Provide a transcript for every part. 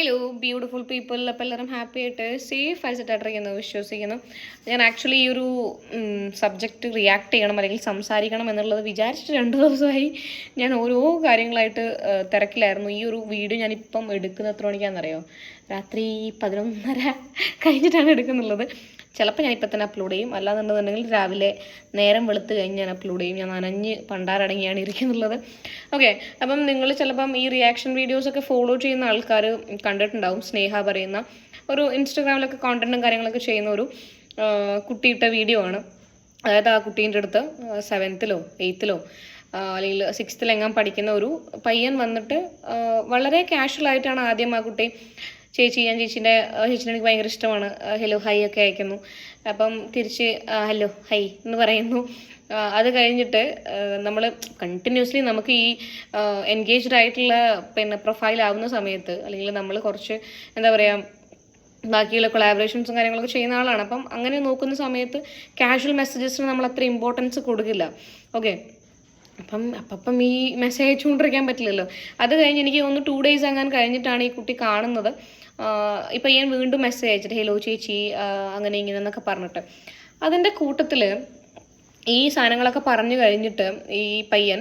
Hello beautiful people അപ്പോൾ എല്ലാവരും happy ആയിട്ട് സേഫ് ആയിട്ടിരിക്കുന്നു വിശ്വസിക്കുന്നു. ഞാൻ ആക്ച്വലി ഈ ഒരു സബ്ജക്റ്റ് റിയാക്ട് ചെയ്യണം അല്ലെങ്കിൽ സംസാരിക്കണം എന്നുള്ളത് വിചാരിച്ചിട്ട് രണ്ട് ദിവസമായി ഞാൻ ഓരോ കാര്യങ്ങളായിട്ട് തിരക്കിലായിരുന്നു. ഈ ഒരു വീഡിയോ ഞാനിപ്പം എടുക്കുന്ന എത്ര മണിക്കാണെന്നറിയോ രാത്രി പതിനൊന്നര കഴിഞ്ഞിട്ടാണ് എടുക്കുന്നുള്ളത്. ചിലപ്പോൾ ഞാൻ ഇപ്പം തന്നെ അപ്ലോഡ് ചെയ്യും. അല്ലാന്നുണ്ടെന്നുണ്ടെങ്കിൽ രാവിലെ നേരം വെളുത്ത് കഴിഞ്ഞ് ഞാൻ അപ്ലോഡ് ചെയ്യും. ഞാൻ നനഞ്ഞ് പണ്ടാരടങ്ങിയാണ് ഇരിക്കുന്നുള്ളത്. ഓക്കെ അപ്പം നിങ്ങൾ ചിലപ്പം ഈ റിയാക്ഷൻ വീഡിയോസൊക്കെ ഫോളോ ചെയ്യുന്ന ആൾക്കാർ കണ്ടിട്ടുണ്ടാവും. സ്നേഹ പറയുന്ന ഒരു ഇൻസ്റ്റഗ്രാമിലൊക്കെ കോണ്ടന്റും കാര്യങ്ങളൊക്കെ ചെയ്യുന്ന ഒരു കുട്ടിയിട്ട വീഡിയോ ആണ്. അതായത് ആ കുട്ടീന്റെ അടുത്ത് സെവൻത്തിലോ എയ്ത്തിലോ അല്ലെങ്കിൽ സിക്സ്ത്തിലെങ്ങാൻ പഠിക്കുന്ന ഒരു പയ്യൻ വന്നിട്ട് വളരെ കാഷ്വൽ ആയിട്ടാണ് ആദ്യം ആ കുട്ടി ചേച്ചി ഞാൻ ചേച്ചീന്റെ ചേച്ചീനെ എനിക്ക് ഭയങ്കര ഇഷ്ടമാണ്. ഹലോ ഹൈ ഒക്കെ അയക്കുന്നു. അപ്പം തിരിച്ച് ഹലോ ഹൈ എന്ന് പറയുന്നു. അത് കഴിഞ്ഞിട്ട് നമ്മൾ കണ്ടിന്യൂസ്ലി നമുക്ക് ഈ എൻഗേജ്ഡ് ആയിട്ടുള്ള പിന്നെ പ്രൊഫൈൽ ആവുന്ന സമയത്ത് അല്ലെങ്കിൽ നമ്മൾ കുറച്ച് എന്താ പറയുക ബാക്കിയുള്ള കൊളാബറേഷൻസും കാര്യങ്ങളൊക്കെ ചെയ്യുന്ന ആളാണ്. അപ്പം അങ്ങനെ നോക്കുന്ന സമയത്ത് കാഷ്വൽ മെസ്സേജസിന് നമ്മൾ അത്ര ഇമ്പോർട്ടൻസ് കൊടുക്കില്ല. ഓക്കെ അപ്പം അപ്പം ഈ മെസ്സേജ് അയച്ചുകൊണ്ടിരിക്കാൻ പറ്റില്ലല്ലോ. അത് കഴിഞ്ഞ് എനിക്ക് തോന്നുന്നു ടു ഡേയ്സ് അങ്ങനെ കഴിഞ്ഞിട്ടാണ് ഈ കുട്ടി കാണുന്നത്. ഇപ്പം ഞാൻ വീണ്ടും മെസ്സേജ് അയച്ചിട്ട് ഹലോ ചേച്ചി അങ്ങനെ ഇങ്ങനെ എന്നൊക്കെ പറഞ്ഞിട്ട്. അതിന്റെ കൂട്ടത്തിൽ ഈ സാധനങ്ങളൊക്കെ പറഞ്ഞു കഴിഞ്ഞിട്ട് ഈ പയ്യൻ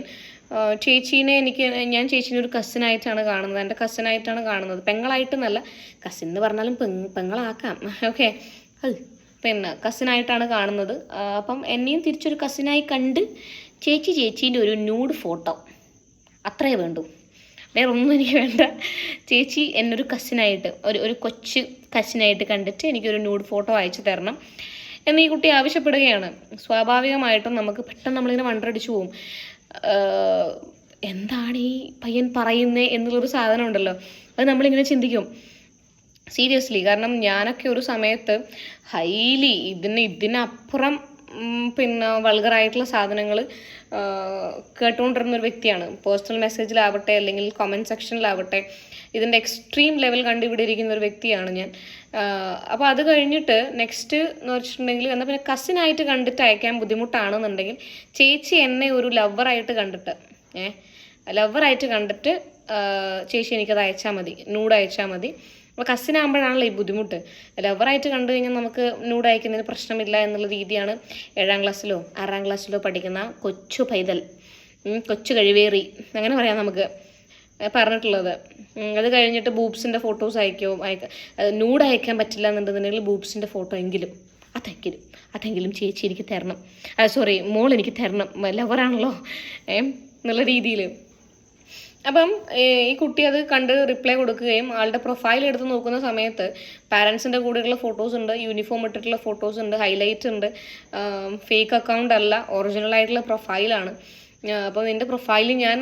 ചേച്ചീനെ എനിക്ക് ഞാൻ ചേച്ചീനെ ഒരു കസിനായിട്ടാണ് കാണുന്നത്. എന്റെ കസിനായിട്ടാണ് കാണുന്നത്. പെങ്ങളായിട്ടെന്നല്ല കസിൻ എന്ന് പറഞ്ഞാലും പെങ് പെങ്ങളാക്കാം. ഓക്കെ അത് പിന്നെ കസിനായിട്ടാണ് കാണുന്നത്. അപ്പം എന്നെയും തിരിച്ചൊരു കസിനായി കണ്ട് ചേച്ചി ചേച്ചീന്റെ ഒരു ന്യൂഡ് ഫോട്ടോ അത്രേ വേണ്ടൂ. വേറെ ഒന്നും എനിക്ക് വേണ്ട. ചേച്ചി എന്നൊരു കസിനായിട്ട് ഒരു ഒരു കൊച്ചു കസിനായിട്ട് കണ്ടിട്ട് എനിക്കൊരു ന്യൂഡ് ഫോട്ടോ അയച്ചു തരണം. എന്ന് ഈ കുട്ടി ആവശ്യപ്പെടുകയാണ്. സ്വാഭാവികമായിട്ടും നമുക്ക് പെട്ടെന്ന് നമ്മളിങ്ങനെ വണ്ടടിച്ചു പോവും. എന്താണ് ഈ പയ്യൻ പറയുന്നത് എന്നുള്ളൊരു സാധനം ഉണ്ടല്ലോ. അത് നമ്മളിങ്ങനെ ചിന്തിക്കും. സീരിയസ്ലി കാരണം ഞാനൊക്കെ ഒരു സമയത്ത് ഹൈലി ഇതിന് ഇതിനപ്പുറം പിന്നെ വൾഗറായിട്ടുള്ള സാധനങ്ങൾ കേട്ടുകൊണ്ടിരുന്ന ഒരു വ്യക്തിയാണ്. പേഴ്സണൽ മെസ്സേജിലാവട്ടെ അല്ലെങ്കിൽ കമന്റ് സെക്ഷനിലാവട്ടെ ഇതിന്റെ എക്സ്ട്രീം ലെവൽ കണ്ടുപിടിയിരിക്കുന്ന ഒരു വ്യക്തിയാണ് ഞാൻ. അപ്പോൾ അത് കഴിഞ്ഞിട്ട് നെക്സ്റ്റ് എന്ന് വെച്ചിട്ടുണ്ടെങ്കിൽ എന്നാൽ പിന്നെ കസിനായിട്ട് കണ്ടിട്ട് അയക്കാൻ ബുദ്ധിമുട്ടാണെന്നുണ്ടെങ്കിൽ ചേച്ചി എന്നെ ഒരു ലവറായിട്ട് കണ്ടിട്ട് ഏഹ് ലവറായിട്ട് കണ്ടിട്ട് ചേച്ചി എനിക്കത് അയച്ചാൽ മതി നൂഡ് അയച്ചാൽ മതി. അപ്പോൾ കസിനാകുമ്പോഴാണല്ലോ ഈ ബുദ്ധിമുട്ട്. ലവറായിട്ട് കണ്ടു കഴിഞ്ഞാൽ നമുക്ക് നൂഡ് അയക്കുന്നതിന് പ്രശ്നമില്ല എന്നുള്ള രീതിയാണ് ഏഴാം ക്ലാസ്സിലോ ആറാം ക്ലാസ്സിലോ പഠിക്കുന്ന കൊച്ചു പൈതൽ. കൊച്ചു കഴിവേറി. അങ്ങനെ പറയാം നമുക്ക്. പറഞ്ഞിട്ടുള്ളത്. അത് കഴിഞ്ഞിട്ട് ബൂബ്സിന്റെ ഫോട്ടോസ് അയക്കോ അയക്ക നൂഡ് അയക്കാൻ പറ്റില്ല എന്നുണ്ടെന്നുണ്ടെങ്കിൽ ബൂബ്സിന്റെ ഫോട്ടോ എങ്കിലും. അതെങ്കിലും അതെങ്കിലും ചേച്ചി എനിക്ക് തരണം. സോറി മോൾ എനിക്ക് തരണം. ലവറാണല്ലോ ഏ എന്നുള്ള രീതിയിൽ അപ്പം ഈ കുട്ടി അത് കണ്ട് റിപ്ലൈ കൊടുക്കുകയും ആളുടെ പ്രൊഫൈൽ എടുത്ത് നോക്കുന്ന സമയത്ത് പാരൻസിന്റെ കൂടെയുള്ള ഫോട്ടോസ് ഉണ്ട് യൂണിഫോം ഇട്ടിട്ടുള്ള ഫോട്ടോസ് ഉണ്ട് ഹൈലൈറ്റ് ഉണ്ട്. ഫേക്ക് അക്കൗണ്ട് അല്ല ഒറിജിനൽ ആയിട്ടുള്ള പ്രൊഫൈലാണ് അപ്പോൾ നിന്റെ പ്രൊഫൈൽ ഞാൻ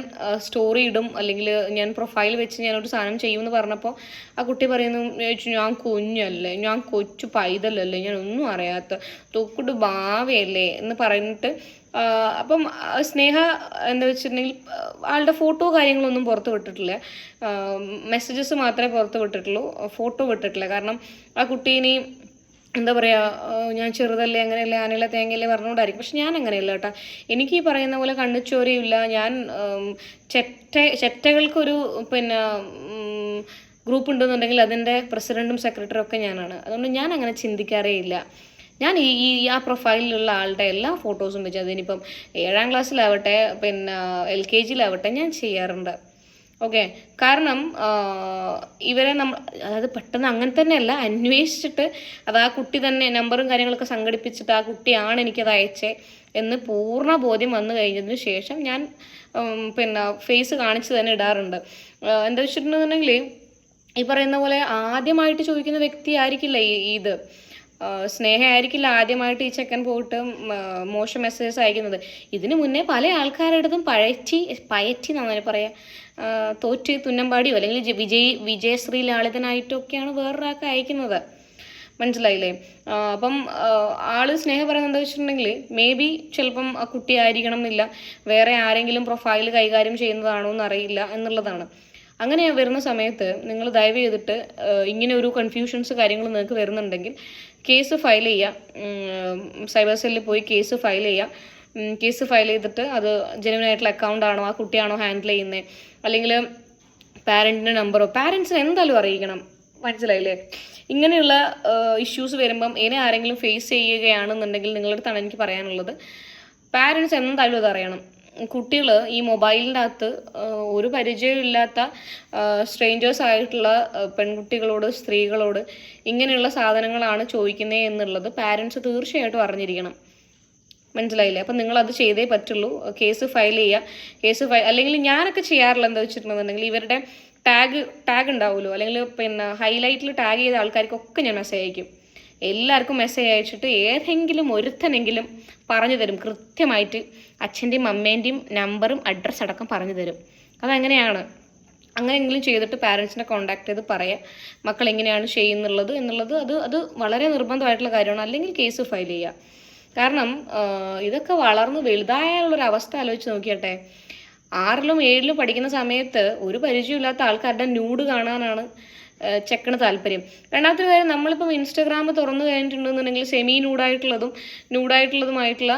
സ്റ്റോറി ഇടും അല്ലെങ്കിൽ ഞാൻ പ്രൊഫൈൽ വെച്ച് ഞാനൊരു സാധനം ചെയ്യുമെന്ന് പറഞ്ഞപ്പോൾ ആ കുട്ടി പറയുന്നു ചോദിച്ചു ഞാൻ കുഞ്ഞല്ലേ ഞാൻ കൊച്ചു പൈതലല്ലേ ഞാൻ ഒന്നും അറിയാത്ത തൊക്കുട്ട് ഭാവിയല്ലേ എന്ന് പറഞ്ഞിട്ട് അപ്പം സ്നേഹ എന്താ വെച്ചിട്ടുണ്ടെങ്കിൽ ആളുടെ ഫോട്ടോ കാര്യങ്ങളൊന്നും പുറത്ത് വിട്ടിട്ടില്ല. മെസ്സേജസ് മാത്രമേ പുറത്ത് വിട്ടിട്ടുള്ളൂ ഫോട്ടോ വിട്ടിട്ടില്ല. കാരണം ആ കുട്ടി ഇനി എന്താ പറയുക ഞാൻ ചെറുതല്ലേ അങ്ങനെയല്ലേ ആനയിലെ തേങ്ങയല്ലേ പറഞ്ഞുകൊണ്ടായിരിക്കും. പക്ഷെ ഞാൻ അങ്ങനെയല്ല കേട്ടോ. എനിക്ക് ഈ പറയുന്ന പോലെ കണ്ണുച്ചോരയില്ല. ഞാൻ ചെറ്റ ചെറ്റകൾക്കൊരു പിന്നെ ഗ്രൂപ്പ് ഉണ്ടെന്നുണ്ടെങ്കിൽ അതിന്റെ പ്രസിഡന്റും സെക്രട്ടറിയും ഒക്കെ ഞാനാണ്. അതുകൊണ്ട് ഞാൻ അങ്ങനെ ചിന്തിക്കാറേ ഇല്ല. ഞാൻ ഈ ഈ ആ പ്രൊഫൈലിലുള്ള ആളുടെ എല്ലാ ഫോട്ടോസും വെച്ച് അതിനിപ്പം ഏഴാം ക്ലാസ്സിലാവട്ടെ പിന്നെ എൽ കെ ജിയിലാവട്ടെ ഞാൻ ചെയ്യാറുണ്ട്. ഓക്കെ? കാരണം ഇവരെ നമ്മൾ അതായത് പെട്ടെന്ന് അങ്ങനെ തന്നെയല്ല അന്വേഷിച്ചിട്ട് അത് ആ കുട്ടി തന്നെ നമ്പറും കാര്യങ്ങളൊക്കെ സംഘടിപ്പിച്ചിട്ട് ആ കുട്ടിയാണ് എനിക്കത് അയച്ചേ എന്ന് പൂർണ ബോധ്യം വന്നു കഴിഞ്ഞതിന് ശേഷം ഞാൻ പിന്നെ ഫേസ് കാണിച്ച് തന്നെ ഇടാറുണ്ട്. എന്താ വെച്ചിട്ടുണ്ടെന്നുണ്ടെങ്കിൽ ഈ പറയുന്ന പോലെ ആദ്യമായിട്ട് ചോദിക്കുന്ന വ്യക്തി ആയിരിക്കില്ല ഈ ഇത്. സ്നേഹമായിരിക്കില്ല ആദ്യമായിട്ട് ഈ ചെക്കൻ പോയിട്ട് മോശം മെസ്സേജസ് അയക്കുന്നത്. ഇതിനു മുന്നേ പല ആൾക്കാരുടെ അടുത്തും പഴറ്റി പയറ്റി എന്നാണ് പറയാ തോറ്റ് തുന്നമ്പാടിയോ അല്ലെങ്കിൽ വിജയ് വിജയശ്രീ ലാളിതനായിട്ടൊക്കെയാണ് വേറൊരാൾക്ക് അയക്കുന്നത്. മനസ്സിലായില്ലേ? അപ്പം ആൾ സ്നേഹം പറയുന്നത് എന്താ വെച്ചിട്ടുണ്ടെങ്കിൽ മേ ബി ചിലപ്പം ആ കുട്ടി ആയിരിക്കണം എന്നില്ല വേറെ ആരെങ്കിലും പ്രൊഫൈൽ കൈകാര്യം ചെയ്യുന്നതാണോ എന്ന് അറിയില്ല എന്നുള്ളതാണ്. അങ്ങനെ വരുന്ന സമയത്ത് നിങ്ങൾ ദയവ് ചെയ്തിട്ട് ഇങ്ങനെ ഒരു കൺഫ്യൂഷൻസ് കാര്യങ്ങൾ നിങ്ങൾക്ക് വരുന്നുണ്ടെങ്കിൽ കേസ് ഫയൽ ചെയ്യുക സൈബർ സെല്ലിൽ പോയി കേസ് ഫയൽ ചെയ്യുക കേസ് ഫയൽ ചെയ്തിട്ട് അത് ജെനുവിൻ ആയിട്ടുള്ള അക്കൗണ്ട് ആണോ ആ കുട്ടിയാണോ ഹാൻഡിൽ ചെയ്യുന്നത് അല്ലെങ്കിൽ പാരന്റിന്റെ നമ്പറോ പാരൻസിനെ എന്തായാലും അറിയിക്കണം. മനസ്സിലായില്ലേ? ഇങ്ങനെയുള്ള ഇഷ്യൂസ് വരുമ്പം ഇനി ആരെങ്കിലും ഫേസ് ചെയ്യുകയാണെന്നുണ്ടെങ്കിൽ നിങ്ങളുടെ അടുത്താണ് എനിക്ക് പറയാനുള്ളത്. പാരൻസ് എന്തായാലും അത് അറിയണം. കുട്ടികൾ ഈ മൊബൈലിന്റെ അകത്ത് ഒരു പരിചയമില്ലാത്ത സ്ട്രേഞ്ചേഴ്സ് ആയിട്ടുള്ള പെൺകുട്ടികളോട് സ്ത്രീകളോട് ഇങ്ങനെയുള്ള സാധനങ്ങളാണ് ചോദിക്കുന്നത് എന്നുള്ളത് പാരൻസ് തീർച്ചയായിട്ടും അറിഞ്ഞിരിക്കണം. മനസ്സിലായില്ലേ? അപ്പം നിങ്ങൾ അത് ചെയ്തേ പറ്റുള്ളൂ. കേസ് ഫയൽ ചെയ്യുക. കേസ് ഫയൽ അല്ലെങ്കിൽ ഞാനൊക്കെ ചെയ്യാറില്ല എന്താ വെച്ചിട്ടുണ്ടെന്നുണ്ടെങ്കിൽ ഇവരുടെ ടാഗ് ടാഗ് ഉണ്ടാവുമല്ലോ. അല്ലെങ്കിൽ പിന്നെ ഹൈലൈറ്റിൽ ടാഗ് ചെയ്ത ആൾക്കാർക്കൊക്കെ ഞാൻ മെസ്സേജ് അയക്കും. എല്ലാവർക്കും മെസ്സേജ് അയച്ചിട്ട് ഏതെങ്കിലും ഒരുത്തനെങ്കിലും പറഞ്ഞു തരും. കൃത്യമായിട്ട് അച്ഛന്റെയും അമ്മേന്റെയും നമ്പറും അഡ്രസ്സ് അടക്കം പറഞ്ഞു തരും. അതങ്ങനെയാണ്? അങ്ങനെയെങ്കിലും ചെയ്തിട്ട് പാരൻസിനെ കോൺടാക്ട് ചെയ്ത് പറയാം. മക്കൾ എങ്ങനെയാണ് ചെയ്യുന്നുള്ളത് എന്നുള്ളത് അത് അത് വളരെ നിർബന്ധമായിട്ടുള്ള കാര്യമാണ്. അല്ലെങ്കിൽ കേസ് ഫയൽ ചെയ്യുക കാരണം ഇതൊക്കെ വളർന്ന് വലുതായാലുള്ളൊരു അവസ്ഥ ആലോചിച്ച് നോക്കിയട്ടെ. ആറിലും ഏഴിലും പഠിക്കുന്ന സമയത്ത് ഒരു പരിചയമില്ലാത്ത ആൾക്കാരുടെ ന്യൂഡ് കാണാനാണ് ആ, ചെക്കന് താല്പര്യം. രണ്ടാമത്തെ കാര്യം നമ്മളിപ്പം ഇൻസ്റ്റാഗ്രാം തുറന്നു കഴിഞ്ഞിട്ടുണ്ടെന്നുണ്ടെങ്കിൽ സെമി ന്യൂഡായിട്ടുള്ളതും ന്യൂഡായിട്ടുള്ളതുമായിട്ടുള്ള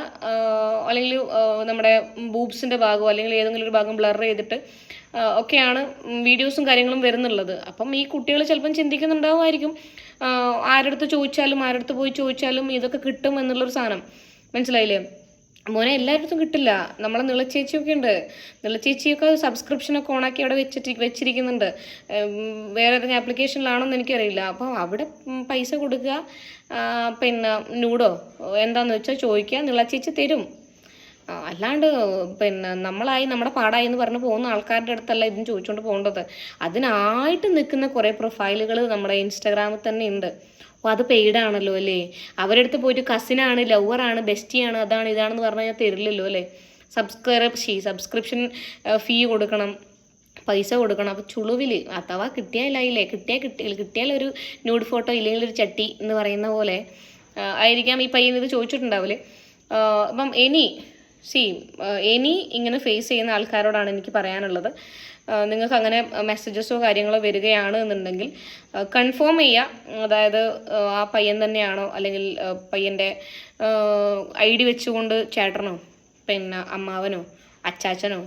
അല്ലെങ്കിൽ നമ്മുടെ ബൂബ്സിന്റെ ഭാഗമോ അല്ലെങ്കിൽ ഏതെങ്കിലും ഒരു ഭാഗം ബ്ലർ ചെയ്തിട്ട് ഒക്കെയാണ് വീഡിയോസും കാര്യങ്ങളും വരുന്നുള്ളത്. അപ്പം ഈ കുട്ടികൾ ചിലപ്പം ചിന്തിക്കുന്നുണ്ടാവുമായിരിക്കും ആരുടെ ആരടുത്ത് ചോദിച്ചാലും ആരടുത്ത് പോയി ചോദിച്ചാലും ഇതൊക്കെ കിട്ടും എന്നുള്ളൊരു സാധനം. മനസ്സിലായില്ലേ? മോനെ എല്ലായിടത്തും കിട്ടില്ല. നമ്മളെ നിളച്ചേച്ചിയൊക്കെ ഉണ്ട്. നിളച്ചേച്ചിയൊക്കെ സബ്സ്ക്രിപ്ഷനൊക്കെ ഓണാക്കി അവിടെ വെച്ചിട്ട് വെച്ചിരിക്കുന്നുണ്ട്. വേറെ ഏതെങ്കിലും ആപ്ലിക്കേഷനിലാണോന്ന് എനിക്കറിയില്ല. അപ്പോൾ അവിടെ പൈസ കൊടുക്കുക. പിന്നെ നൂഡോ എന്താണെന്ന് വെച്ചാൽ ചോദിക്കുക. നിളച്ചേച്ചി തരും. അല്ലാണ്ട് പിന്നെ നമ്മളായി നമ്മുടെ പാടായി എന്ന് പറഞ്ഞ് പോകുന്ന ആൾക്കാരുടെ അടുത്തല്ല ഇതും ചോദിച്ചുകൊണ്ട് പോകേണ്ടത്. അതിനായിട്ട് നിൽക്കുന്ന കുറേ പ്രൊഫൈലുകൾ നമ്മുടെ ഇൻസ്റ്റാഗ്രാമിൽ തന്നെ ഉണ്ട് അപ്പോൾ അത് പെയ്ഡ് ആണല്ലോ അല്ലേ? അവരുടെ അടുത്ത് പോയിട്ട് കസിനാണ് ലവറാണ് ബെസ്റ്റിയാണ് അതാണ് ഇതാണെന്ന് പറഞ്ഞു കഴിഞ്ഞാൽ തരില്ലല്ലോ അല്ലേ? സബ്സ്ക്രൈബ് ചെയ് സബ്സ്ക്രിപ്ഷൻ ഫീ കൊടുക്കണം പൈസ കൊടുക്കണം. അപ്പോൾ ചുളുവിൽ അഥവാ കിട്ടിയാലായില്ലേ കിട്ടിയാൽ കിട്ടിയാൽ കിട്ടിയാൽ ഒരു ന്യൂഡ് ഫോട്ടോ ഇല്ലെങ്കിൽ ഒരു ചട്ടി എന്ന് പറയുന്ന പോലെ ആയിരിക്കാം ഈ പയ്യൻ ഇത് ചോദിച്ചിട്ടുണ്ടാവില്ലേ അപ്പം ഇനി സി ഇനി ഇങ്ങനെ ഫേസ് ചെയ്യുന്ന ആൾക്കാരോടാണ് എനിക്ക് പറയാനുള്ളത്. നിങ്ങൾക്ക് അങ്ങനെ മെസ്സേജസോ കാര്യങ്ങളോ വരികയാണ് എന്നുണ്ടെങ്കിൽ കൺഫേം ചെയ്യുക അതായത് ആ, പയ്യൻ തന്നെയാണോ അല്ലെങ്കിൽ പയ്യന്റെ ഐ ഡി വെച്ചുകൊണ്ട് ചേട്ടനോ പിന്നെ അമ്മാവനോ അച്ചാച്ചനോ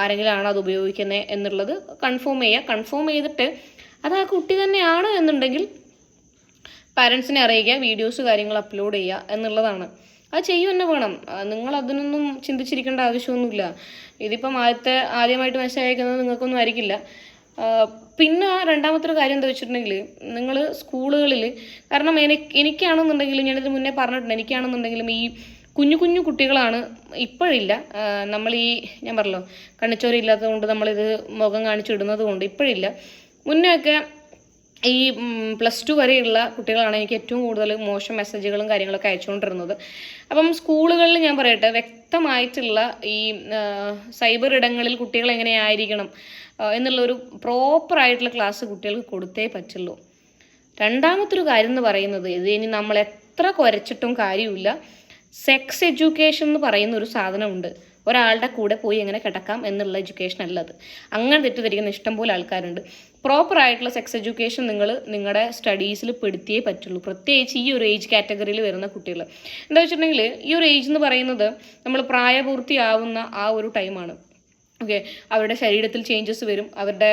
ആരെങ്കിലും ആണോ അത് ഉപയോഗിക്കുന്നത് എന്നുള്ളത് കൺഫേം ചെയ്യുക കൺഫേം ചെയ്തിട്ട് അത് ആ കുട്ടി തന്നെയാണ് എന്നുണ്ടെങ്കിൽ പാരൻസിനെ അറിയിക്കുക വീഡിയോസ് കാര്യങ്ങൾ അപ്ലോഡ് ചെയ്യുക എന്നുള്ളതാണ്. അത് ചെയ്യും തന്നെ വേണം. നിങ്ങൾ അതിനൊന്നും ചിന്തിച്ചിരിക്കേണ്ട ആവശ്യമൊന്നുമില്ല. ഇതിപ്പം ആദ്യത്തെ ആദ്യമായിട്ട് മെസ്സേജ് അയക്കുന്നത് നിങ്ങൾക്കൊന്നും ആയിരിക്കില്ല. പിന്നെ രണ്ടാമത്തെ ഒരു കാര്യം എന്താ വെച്ചിട്ടുണ്ടെങ്കിൽ നിങ്ങൾ സ്കൂളുകളിൽ കാരണം എനിക്ക് എനിക്കാണെന്നുണ്ടെങ്കിലും ഞാനിത് മുന്നേ പറഞ്ഞിട്ടുണ്ട്. എനിക്കാണെന്നുണ്ടെങ്കിലും ഈ കുഞ്ഞു കുഞ്ഞു കുട്ടികളാണ് ഇപ്പോഴില്ല. നമ്മൾ ഈ ഞാൻ പറഞ്ഞല്ലോ കണ്ണിച്ചോര ഇല്ലാത്തത് കൊണ്ട് നമ്മളിത് മുഖം കാണിച്ചിടുന്നത് കൊണ്ട് ഇപ്പോഴില്ല. മുന്നേ ഒക്കെ ഈ പ്ലസ് ടു വരെയുള്ള കുട്ടികളാണ് എനിക്ക് ഏറ്റവും കൂടുതൽ മോശം മെസ്സേജുകളും കാര്യങ്ങളൊക്കെ അയച്ചുകൊണ്ടിരുന്നത്. അപ്പം സ്കൂളുകളിൽ ഞാൻ പറയട്ടെ വ്യക്തമായിട്ടുള്ള ഈ സൈബർ ഇടങ്ങളിൽ കുട്ടികൾ എങ്ങനെയായിരിക്കണം എന്നുള്ളൊരു പ്രോപ്പറായിട്ടുള്ള ക്ലാസ് കുട്ടികൾക്ക് കൊടുത്തേ പറ്റുള്ളൂ. രണ്ടാമത്തൊരു കാര്യം എന്ന് പറയുന്നത് ഇത് ഇനി നമ്മൾ എത്ര കുരച്ചിട്ടും കാര്യമില്ല. സെക്സ് എഡ്യൂക്കേഷൻ എന്ന് പറയുന്ന ഒരു സാധനമുണ്ട്. ഒരാളുടെ കൂടെ പോയി എങ്ങനെ കിടക്കാം എന്നുള്ള എഡ്യൂക്കേഷൻ അല്ലത് അങ്ങനെ തെറ്റിദ്ധരിക്കുന്ന ഇഷ്ടംപോലെ ആൾക്കാരുണ്ട്. പ്രോപ്പർ ആയിട്ടുള്ള സെക്സ് എഡ്യൂക്കേഷൻ നിങ്ങൾ നിങ്ങളുടെ സ്റ്റഡീസിൽ പെടുത്തിയേ പറ്റുള്ളൂ. പ്രത്യേകിച്ച് ഈ ഒരു ഏജ് കാറ്റഗറിയിൽ വരുന്ന കുട്ടികൾ എന്താ വെച്ചിട്ടുണ്ടെങ്കിൽ ഈ ഒരു ഏജ് എന്ന് പറയുന്നത് നമ്മൾ പ്രായപൂർത്തിയാവുന്ന ആ ഒരു ടൈമാണ് ഓക്കെ അവരുടെ ശരീരത്തിൽ ചേഞ്ചസ് വരും അവരുടെ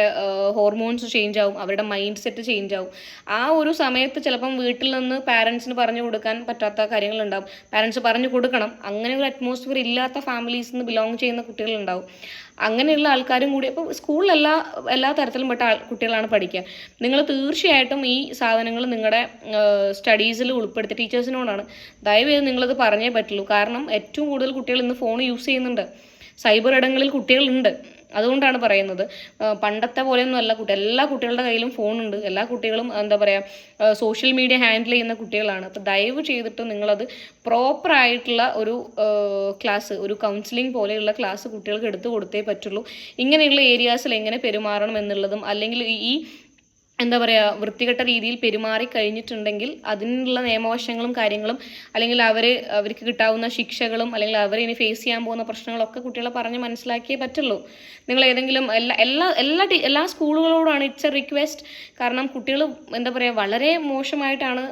ഹോർമോൺസ് ചേഞ്ച് ആവും അവരുടെ മൈൻഡ് സെറ്റ് ചേഞ്ച് ആവും. ആ ഒരു സമയത്ത് ചിലപ്പം വീട്ടിൽ നിന്ന് പാരൻസിന് പറഞ്ഞു കൊടുക്കാൻ പറ്റാത്ത കാര്യങ്ങളുണ്ടാവും. പാരൻസ് പറഞ്ഞു കൊടുക്കണം അങ്ങനെ ഒരു അറ്റ്മോസ്ഫിയർ ഇല്ലാത്ത ഫാമിലീസിൽ നിന്ന് ബിലോങ് ചെയ്യുന്ന കുട്ടികളുണ്ടാവും. അങ്ങനെയുള്ള ആൾക്കാരും കൂടി അപ്പോൾ സ്കൂളിൽ എല്ലാ എല്ലാ തരത്തിലും പെട്ട കുട്ടികളാണ് പഠിക്കുക. നിങ്ങൾ തീർച്ചയായിട്ടും ഈ സാധനങ്ങൾ നിങ്ങളുടെ സ്റ്റഡീസിൽ ഉൾപ്പെടുത്തി ടീച്ചേഴ്സിനോടാണ് ദയവേത് നിങ്ങളത് പറഞ്ഞേ പറ്റുള്ളൂ. കാരണം ഏറ്റവും കൂടുതൽ കുട്ടികൾ ഇന്ന് ഫോൺ യൂസ് ചെയ്യുന്നുണ്ട്. സൈബർ ഇടങ്ങളിൽ കുട്ടികളുണ്ട്. അതുകൊണ്ടാണ് പറയുന്നത്. പണ്ടത്തെ പോലെയൊന്നും അല്ല കുട്ടി എല്ലാ കുട്ടികളുടെ കയ്യിലും ഫോണുണ്ട്. എല്ലാ കുട്ടികളും എന്താ പറയുക സോഷ്യൽ മീഡിയ ഹാൻഡിൽ ചെയ്യുന്ന കുട്ടികളാണ്. അപ്പോൾ ദയവ് ചെയ്തിട്ട് നിങ്ങളത് പ്രോപ്പറായിട്ടുള്ള ഒരു ക്ലാസ് ഒരു കൗൺസിലിംഗ് പോലെയുള്ള ക്ലാസ് കുട്ടികൾക്ക് എടുത്തു കൊടുത്തേ പറ്റുള്ളൂ. ഇങ്ങനെയുള്ള ഏരിയാസിൽ എങ്ങനെ പെരുമാറണം എന്നുള്ളതും അല്ലെങ്കിൽ ഈ എന്താ പറയുക വൃത്തികെട്ട രീതിയിൽ പെരുമാറി കഴിഞ്ഞിട്ടുണ്ടെങ്കിൽ അതിനുള്ള നിയമവശങ്ങളും കാര്യങ്ങളും അല്ലെങ്കിൽ അവർ അവർക്ക് കിട്ടാവുന്ന ശിക്ഷകളും അല്ലെങ്കിൽ അവർ ഇനി ഫേസ് ചെയ്യാൻ പോകുന്ന പ്രശ്നങ്ങളൊക്കെ കുട്ടികളെ പറഞ്ഞ് മനസ്സിലാക്കിയേ പറ്റുള്ളൂ. നിങ്ങൾ ഏതെങ്കിലും എല്ലാ എല്ലാ എല്ലാ എല്ലാ സ്കൂളുകളോടാണ് ഇറ്റ്സ് എ റിക്വസ്റ്റ് കാരണം കുട്ടികൾ എന്താ പറയുക വളരെ മോശമായിട്ടാണ്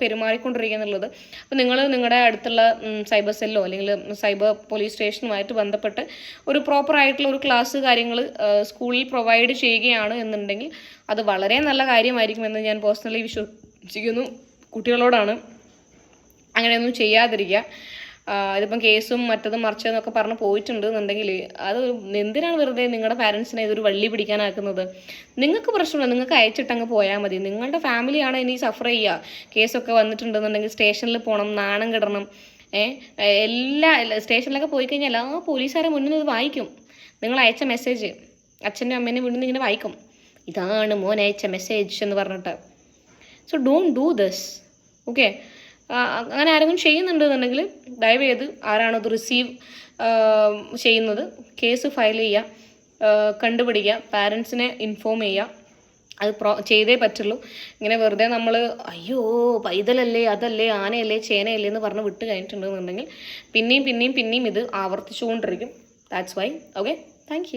പെരുമാറിക്കൊണ്ടിരിക്കുന്നുള്ളത്. അപ്പോൾ നിങ്ങൾ നിങ്ങളുടെ അടുത്തുള്ള സൈബർ സെല്ലോ അല്ലെങ്കിൽ സൈബർ പോലീസ് സ്റ്റേഷനുമായിട്ട് ബന്ധപ്പെട്ട് ഒരു പ്രോപ്പറായിട്ടുള്ള ഒരു ക്ലാസ് കാര്യങ്ങൾ സ്കൂളിൽ പ്രൊവൈഡ് ചെയ്യുകയാണ് എന്നുണ്ടെങ്കിൽ അത് വളരെ നല്ല കാര്യമായിരിക്കുമെന്ന് ഞാൻ പേഴ്സണലി വിശ്വസിക്കുന്നു. കുട്ടികളോടാണ്. അങ്ങനെയൊന്നും ചെയ്യാതിരിക്കുക. ആ, ഇതിപ്പം കേസും മറ്റതും മറിച്ചതെന്നൊക്കെ പറഞ്ഞ് പോയിട്ടുണ്ട് എന്നുണ്ടെങ്കിൽ അത് എന്തിനാണ് വെറുതെ നിങ്ങളുടെ പാരൻസിനെ ഇതൊരു വള്ളി പിടിക്കാനാക്കുന്നത്? നിങ്ങൾക്ക് പ്രശ്നമില്ല. നിങ്ങൾക്ക് അയച്ചിട്ടങ്ങ് പോയാൽ മതി. നിങ്ങളുടെ ഫാമിലിയാണ് ഇനി സഫർ ചെയ്യുക. കേസൊക്കെ വന്നിട്ടുണ്ടെന്നുണ്ടെങ്കിൽ സ്റ്റേഷനിൽ പോകണം നാണം കിടണം. എല്ലാ സ്റ്റേഷനിലൊക്കെ പോയി കഴിഞ്ഞാൽ എല്ലാ പോലീസുകാരെ മുന്നിൽ ഇത് വായിക്കും. നിങ്ങൾ അയച്ച മെസ്സേജ് അച്ഛന്റെ അമ്മേനെയും മുന്നിൽ ഇങ്ങനെ വായിക്കും. ഇതാണ് മോൻ അയച്ച മെസ്സേജ് എന്ന് പറഞ്ഞിട്ട്. So don't do this okay അങ്ങനെ ആരെങ്കിലും ചെയ്യുന്നുണ്ടെന്നുണ്ടെങ്കിൽ ദയവ് ചെയ്ത് ആരാണോ ഇത് റിസീവ് ചെയ്യുന്നത് കേസ് ഫയൽ ചെയ്യുക കണ്ടുപിടിക്കുക പാരൻസിനെ ഇൻഫോം ചെയ്യുക. അത് പ്രോ ചെയ്തേ പറ്റുള്ളൂ. ഇങ്ങനെ വെറുതെ നമ്മൾ അയ്യോ പൈതലല്ലേ അതല്ലേ ആനയല്ലേ ചേനയല്ലേ എന്ന് പറഞ്ഞ് വിട്ട് കഴിഞ്ഞിട്ടുണ്ടെന്നുണ്ടെങ്കിൽ പിന്നെയും പിന്നെയും പിന്നെയും ഇത് ആവർത്തിച്ചുകൊണ്ടിരിക്കും. That's why okay thank